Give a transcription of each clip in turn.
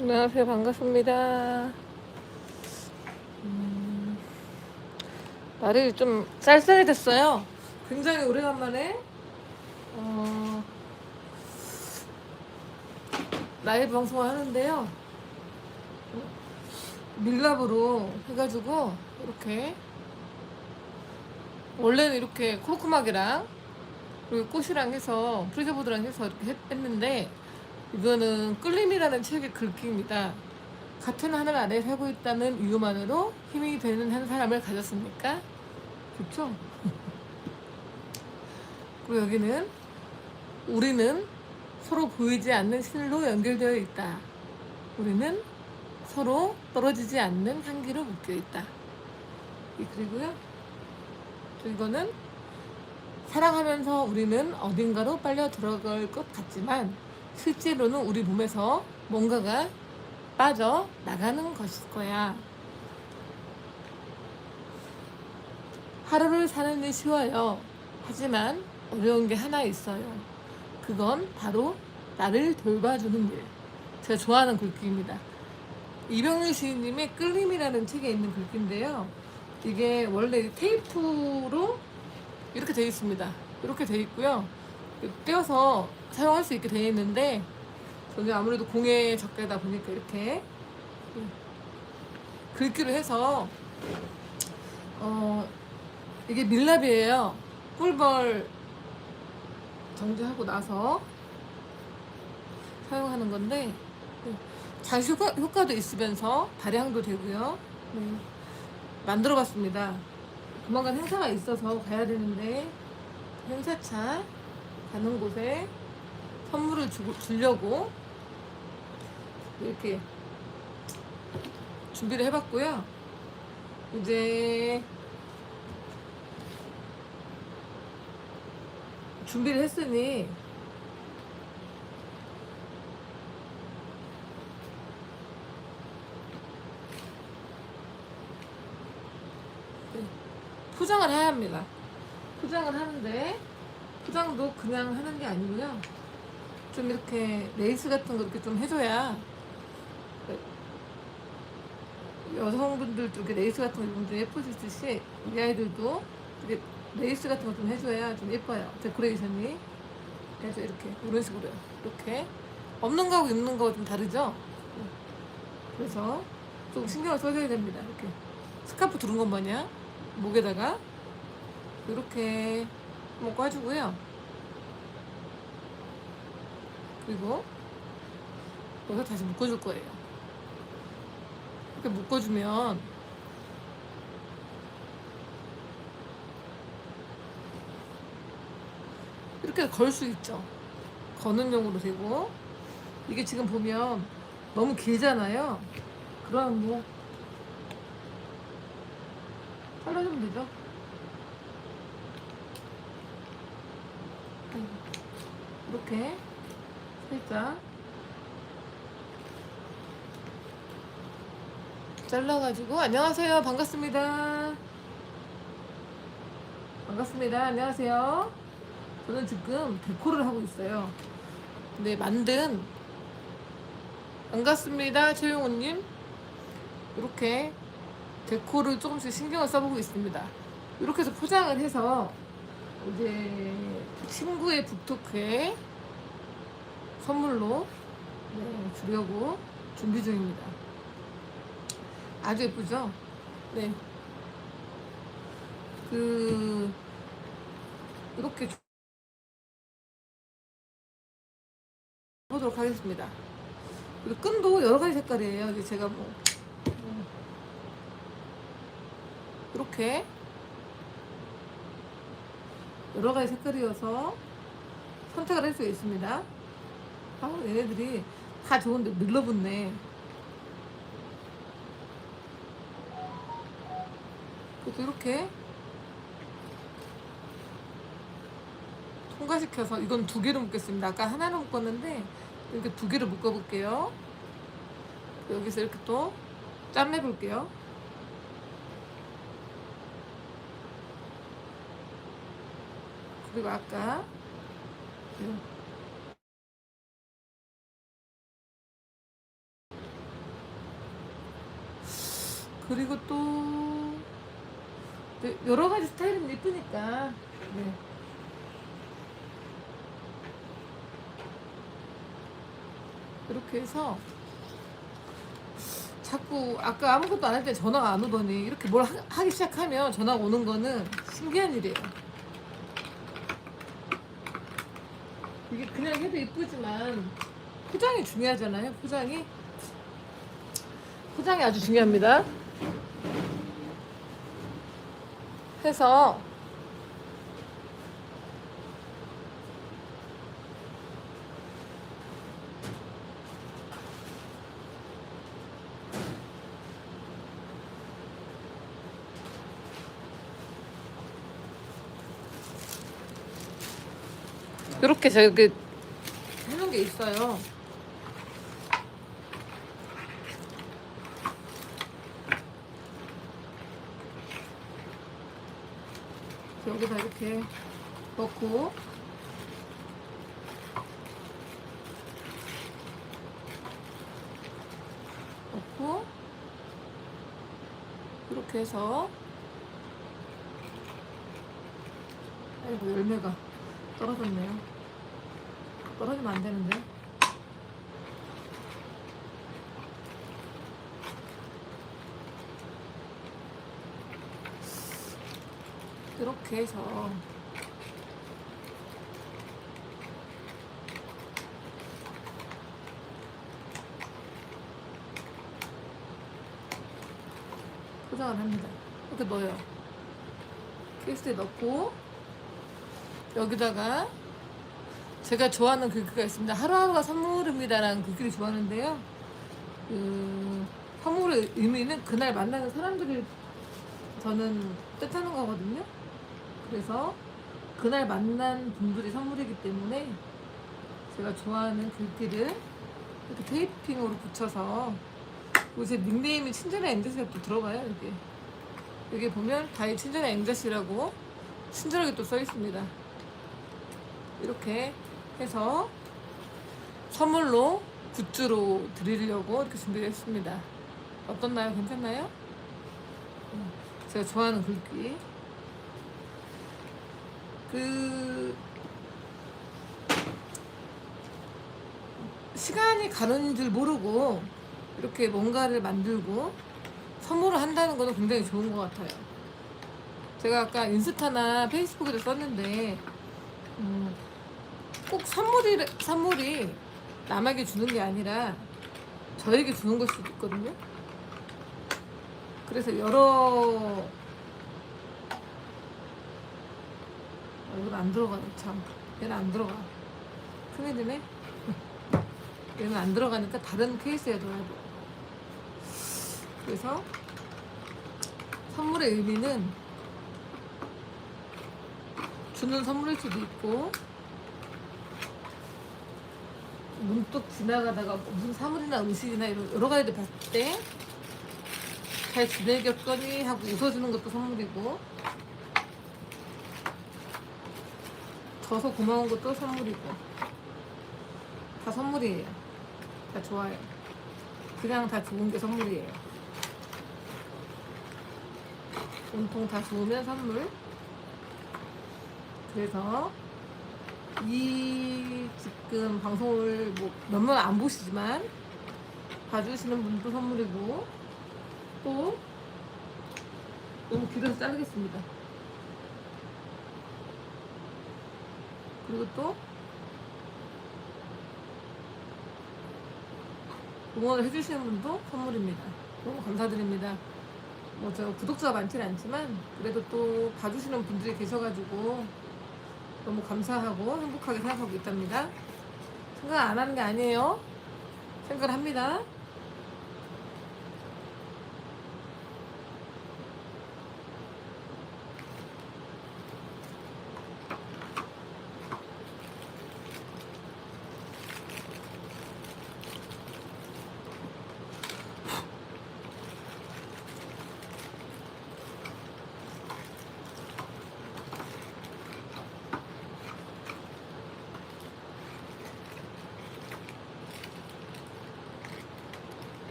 안녕하세요. 반갑습니다. 음, 날이 좀 쌀쌀해졌어요. 굉장히 오래간만에 어, 라이브 방송을 하는데요. 밀랍으로 해가지고 이렇게 원래는 이렇게 코르크막이랑 그리고 꽃이랑 해서 프리저보드랑 해서 이렇게 했- 했는데 이거는 끌림이라는 책의 글귀입니다. 같은 하늘 아래 살고 있다는 이유만으로 힘이 되는 한 사람을 가졌습니까? 그렇죠? 그리고 여기는 우리는 서로 보이지 않는 신으로 연결되어 있다. 우리는 서로 떨어지지 않는 향기로 묶여 있다. 이 그리고요. 또 이거는 사랑하면서 우리는 어딘가로 빨려 들어갈 것 같지만 실제로는 우리 몸에서 뭔가가 빠져 나가는 것일 거야. 하루를 사는 게 쉬워요. 하지만 어려운 게 하나 있어요. 그건 바로 나를 돌봐주는 일. 제가 좋아하는 글귀입니다. 이병률 시인님의 끌림이라는 책에 있는 글귀인데요. 이게 원래 테이프로 이렇게 되어 있습니다. 이렇게 되어 있고요. 떼어서 사용할 수 있게 되어 있는데 저는 아무래도 공예 적게다 보니까 이렇게 글귀를 해서 어 이게 밀랍이에요. 꿀벌 정지하고 나서 사용하는 건데 네. 잘 효과, 효과 도 있으면서 발향도 되고요. 네. 만들어 봤습니다. 조만간 행사가 있어서 가야 되는데 행사차 가는 곳에 선물을 주, 주려고 이렇게 준비를 해봤고요. 이제 준비를 했으니 네, 포장을 해야 합니다. 포장을 하는데 포장도 그냥 하는 게 아니고요. 좀 이렇게 레이스 같은 거 이렇게 좀 해줘야 여성분들도 이렇게 레이스 같은 거 좀 예뻐지듯이 우리 아이들도 이렇게 레이스 같은 거 좀 해줘야 좀 예뻐요. 데코레이션이. 그래서 이렇게 이런 식으로요. 이렇게 없는 거하고 입는 거 좀 다르죠? 그래서 좀 신경을 써줘야 됩니다. 이렇게 스카프 두른 것 마냥 목에다가 이렇게 한번 꽈주고요. 그리고 여기서 다시 묶어줄 거예요. 이렇게 묶어주면 이렇게 걸 수 있죠. 거는 용으로 되고 이게 지금 보면 너무 길잖아요. 그럼 뭐 잘라주면 되죠. 이렇게 살짝 잘라가지고. 안녕하세요. 반갑습니다. 반갑습니다. 안녕하세요. 저는 지금 데코를 하고 있어요. 근데 만든 반갑습니다 최용호님. 이렇게 데코를 조금씩 신경을 써보고 있습니다. 이렇게 해서 포장을 해서 이제 친구의 북토크에 선물로 네, 주려고 준비 중입니다. 아주 예쁘죠? 네. 그, 이렇게 주- 보도록 하겠습니다. 그리고 끈도 여러 가지 색깔이에요. 제가 뭐, 음, 이렇게 여러 가지 색깔이어서 선택을 할 수 있습니다. 아, 얘네들이 다 좋은데 밀러붙네. 그래도 이렇게 통과시켜서 이건 두 개로 묶겠습니다. 아까 하나로 묶었는데 이렇게 두 개로 묶어 볼게요. 여기서 이렇게 또 짠내볼게요. 그리고 아까 이 그리고 또 네, 여러 가지 스타일은 예쁘니까 네. 이렇게 해서 자꾸 아까 아무것도 안 할 때 전화가 안 오더니 이렇게 뭘 하- 하기 시작하면 전화가 오는 거는 신기한 일이에요. 이게 그냥 해도 예쁘지만 포장이 중요하잖아요. 포장이 포장이 아주 중요합니다. 해서 이렇게 저기 해놓은 게 있어요. 여기다 이렇게 넣고 넣고 이렇게 해서 아이고 열매가 떨어졌네요. 떨어지면 안 되는데. 이렇게 해서 포장을 합니다. 이렇게 넣어요. 케이스에 넣고 여기다가 제가 좋아하는 글귀가 있습니다. 하루하루가 선물입니다라는 글귀를 좋아하는데요. 그 선물의 의미는 그날 만나는 사람들을 저는 뜻하는 거거든요. 그래서 그날 만난 분들이 선물이기 때문에 제가 좋아하는 글귀를 이렇게 테이핑으로 붙여서 그리고 제 닉네임이 친절한 앵자씨가 또 들어가요 여기 여기 보면 다이 친절한 앵자씨라고 친절하게 또 써 있습니다 이렇게 해서 선물로 굿즈로 드리려고 이렇게 준비를 했습니다 어떻나요? 괜찮나요? 음, 제가 좋아하는 글귀 그 시간이 가는 줄 모르고 이렇게 뭔가를 만들고 선물을 한다는 것은 굉장히 좋은 것 같아요. 제가 아까 인스타나 페이스북에도 썼는데 음, 꼭 선물이 선물이 남에게 주는 게 아니라 저에게 주는 걸 수도 있거든요. 그래서 여러 이건 안 들어가네 참. 얘는 안 들어가. 큰일이네 얘는 안 들어가니까 다른 케이스에 넣어야 돼. 그래서 선물의 의미는 주는 선물일 수도 있고 문득 지나가다가 무슨 사물이나 음식이나 이런 여러 가지를 봤을 때 잘 지내겠거니 하고 웃어주는 것도 선물이고 져서 고마운 것도 선물이고 다 선물이에요. 다 좋아요. 그냥 다 좋은 게 선물이에요. 온통 다 좋으면 선물. 그래서 이 지금 방송을 뭐 몇몇 안 보시지만 봐주시는 분도 선물이고 또 너무 길어서 자르겠습니다. 그리고 또 응원을 해주시는 분도 선물입니다. 너무 감사드립니다. 뭐저 구독자가 많지는 않지만 그래도 또 봐주시는 분들이 계셔가지고 너무 감사하고 행복하게 생각하고 있답니다. 생각 안 하는 게 아니에요. 생각을 합니다.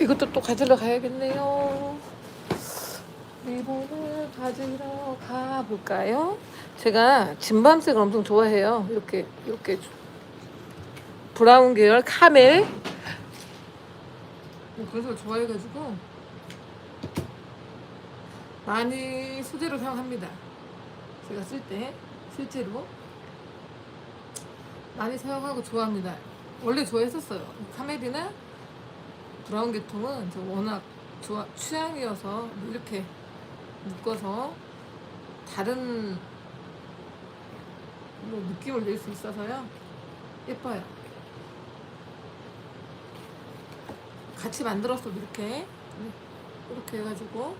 이것도 또 가지러 가야겠네요. 리본을 가지러 가볼까요? 제가 진밤색을 엄청 좋아해요. 이렇게 이렇게 브라운 계열 카멜. 뭐 그래서 좋아해가지고 많이 소재로 사용합니다. 제가 쓸 때 실제로 많이 사용하고 좋아합니다. 원래 좋아했었어요. 카멜이나 브라운 계통은 저 워낙 좋아 취향이어서 이렇게 묶어서 다른 뭐 느낌을 낼 수 있어서요. 예뻐요. 같이 만들었어도 이렇게 네, 이렇게 해가지고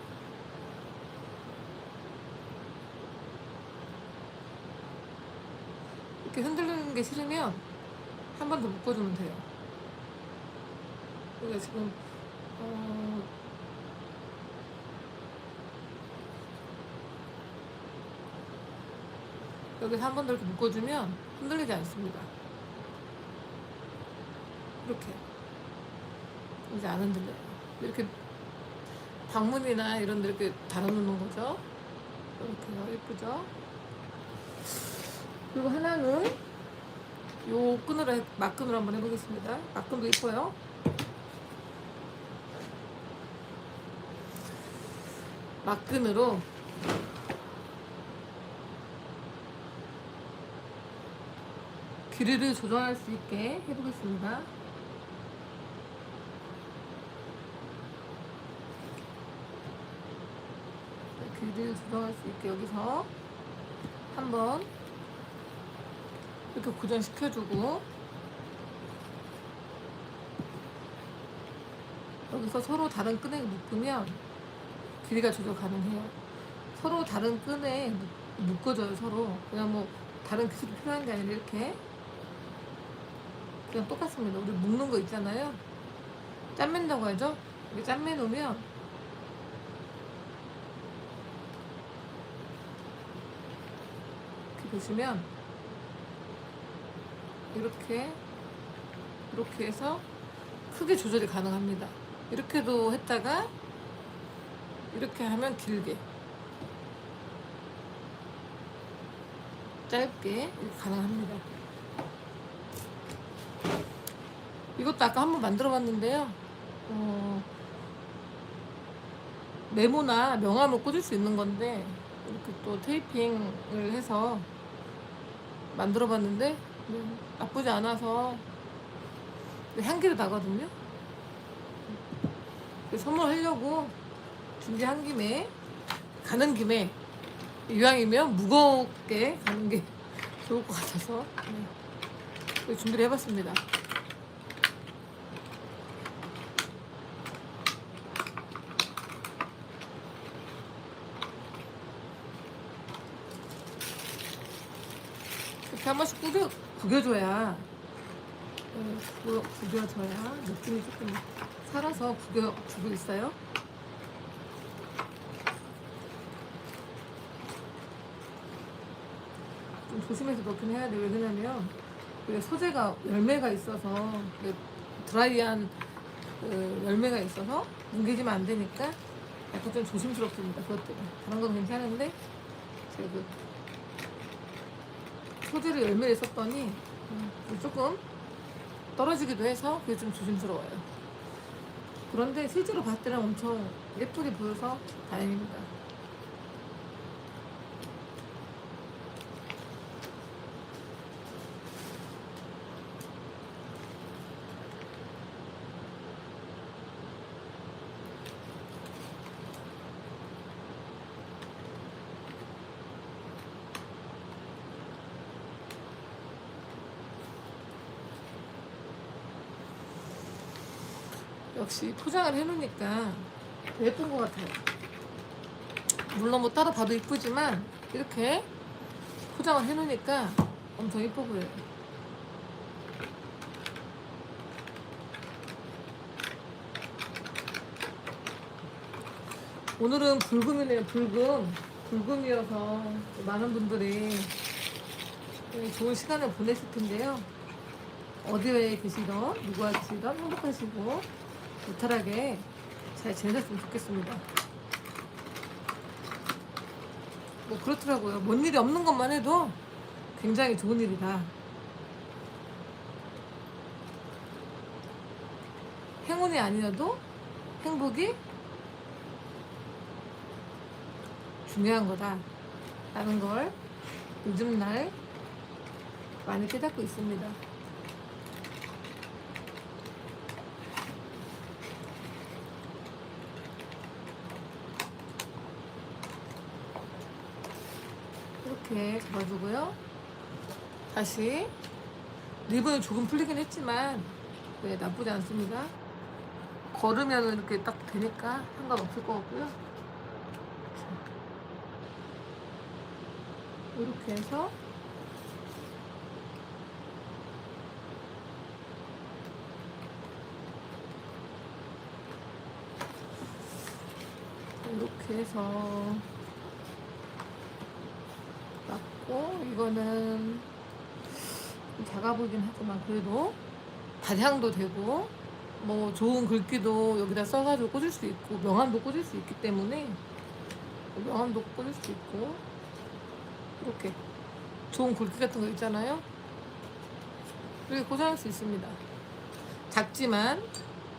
이렇게 흔들리는 게 싫으면 한 번 더 묶어주면 돼요. 우리가 지금 어, 여기서 한 번 더 이렇게 묶어주면 흔들리지 않습니다. 이렇게 이제 안 흔들려요. 이렇게 방문이나 이런 데 이렇게 달아놓는 거죠. 이렇게요. 예쁘죠? 그리고 하나는 요 끈으로 해- 막끈으로 한번 해보겠습니다. 막끈도 예뻐요. 막끈으로 길이를 조정할 수 있게 해보겠습니다. 길이를 조정할 수 있게 여기서 한번 이렇게 고정시켜주고 여기서 서로 다른 끈에 묶으면 길이가 조절 가능해요. 서로 다른 끈에 묶- 묶어줘요 서로. 그냥 뭐 다른 기술이 필요한 게 아니라 이렇게 그냥 똑같습니다. 우리 묶는 거 있잖아요. 짠맨다고 하죠. 이렇게 짠매 놓으면 이렇게 보시면 이렇게 이렇게 해서 크게 조절이 가능합니다. 이렇게도 했다가 이렇게 하면 길게 짧게 가능합니다. 이것도 아까 한번 만들어 봤는데요. 어, 메모나 명함을 꽂을 수 있는 건데 이렇게 또 테이핑을 해서 만들어 봤는데 네, 나쁘지 않아서 향기도 나거든요. 선물하려고 준비한 김에 가는 김에 이왕이면 무겁게 가는 게 좋을 것 같아서 네. 준비를 해봤습니다. 이렇게 한 번씩 구겨, 구겨줘야 네, 구겨, 구겨줘야 느낌이 조금 살아서 구겨주고 있어요. 조심해서 넣긴 해야 돼요. 왜냐면 이게 소재가 열매가 있어서 드라이한 그 열매가 있어서 뭉개지면 안 되니까 약간 좀 조심스럽습니다. 그것 때문에 다른 건 괜찮은데 제가 그 소재를 열매를 썼더니 음, 조금 떨어지기도 해서 그게 좀 조심스러워요. 그런데 실제로 때는 엄청 예쁘게 보여서 다행입니다. 역시 포장을 해놓으니까 더 예쁜 것 같아요. 물론 뭐 따로 봐도 이쁘지만 이렇게 포장을 해놓으니까 엄청 예뻐 보여요. 오늘은 불금이네요. 불금. 불금이어서 많은 분들이 좋은 시간을 보내실 텐데요. 어디에 계시던 누구와 계시던 행복하시고 무탈하게 잘 지내셨으면 좋겠습니다. 뭐 그렇더라고요. 뭔 일이 없는 것만 해도 굉장히 좋은 일이다. 행운이 아니어도 행복이 중요한 거다. 라는 걸 요즘 날 많이 깨닫고 있습니다. 이렇게 잡아주고요. 다시 리본이 조금 풀리긴 했지만 네, 나쁘지 않습니다. 걸으면 이렇게 딱 되니까 상관없을 것 같고요. 이렇게 해서 이렇게 해서 맞고 이거는 좀 작아 보이긴 하지만 그래도 단향도 되고 뭐 좋은 글귀도 여기다 써가지고 꽂을 수 있고 명함도 꽂을 수 있기 때문에 명함도 꽂을 수 있고 이렇게 좋은 글귀 같은 거 있잖아요. 이렇게 꽂아놓을 수 있습니다. 작지만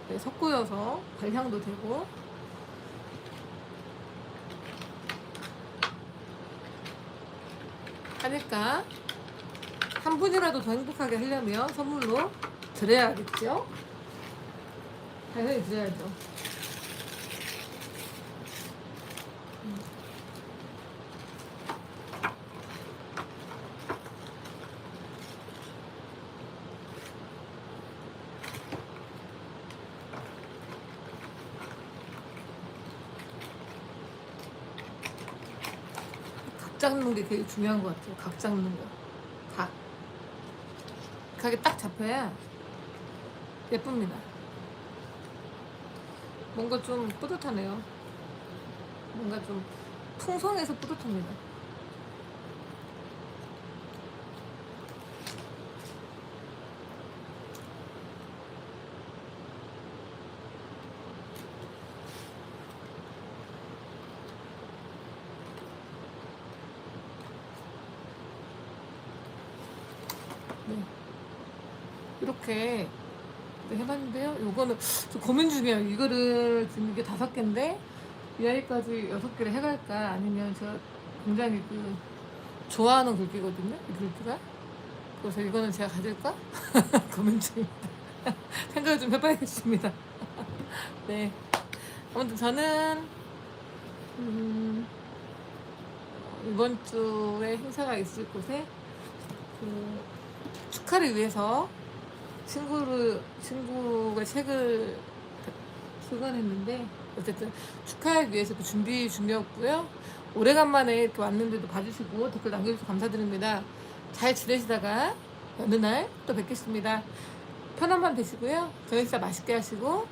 네, 섞어여서 발향도 되고 하니까 한 분이라도 더 행복하게 하려면 선물로 드려야겠죠? 당연히 드려야죠. 잡는 게 되게 중요한 것 같아요. 각 잡는 거. 각. 각이 딱 잡혀야 예쁩니다. 뭔가 좀 뿌듯하네요. 뭔가 좀 풍성해서 뿌듯합니다. 네. 이렇게 네, 해봤는데요. 요거는 좀 고민 중이에요. 이거를 지금 이게 다섯 개인데 이 아이까지 여섯 개를 해갈까 아니면 제가 굉장히 그 좋아하는 글귀거든요. 이 글귀가. 그래서 이거는 제가 가질까? 고민 중입니다. 생각을 좀 해봐야겠습니다. 네. 아무튼 저는 음, 이번 주에 행사가 있을 곳에 그 축하를 위해서 친구를 친구가 책을 출간했는데 어쨌든 축하하기 위해서 그 준비 중이었고요. 오래간만에 이렇게 왔는데도 봐주시고 댓글 남겨주셔서 감사드립니다. 잘 지내시다가 어느 날 또 뵙겠습니다. 편한 밤 되시고요. 저녁 식사 맛있게 하시고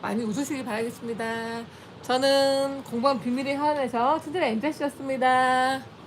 많이 웃으시길 바라겠습니다. 저는 공부한 비밀의 하원에서 친절한 엔자씨였습니다.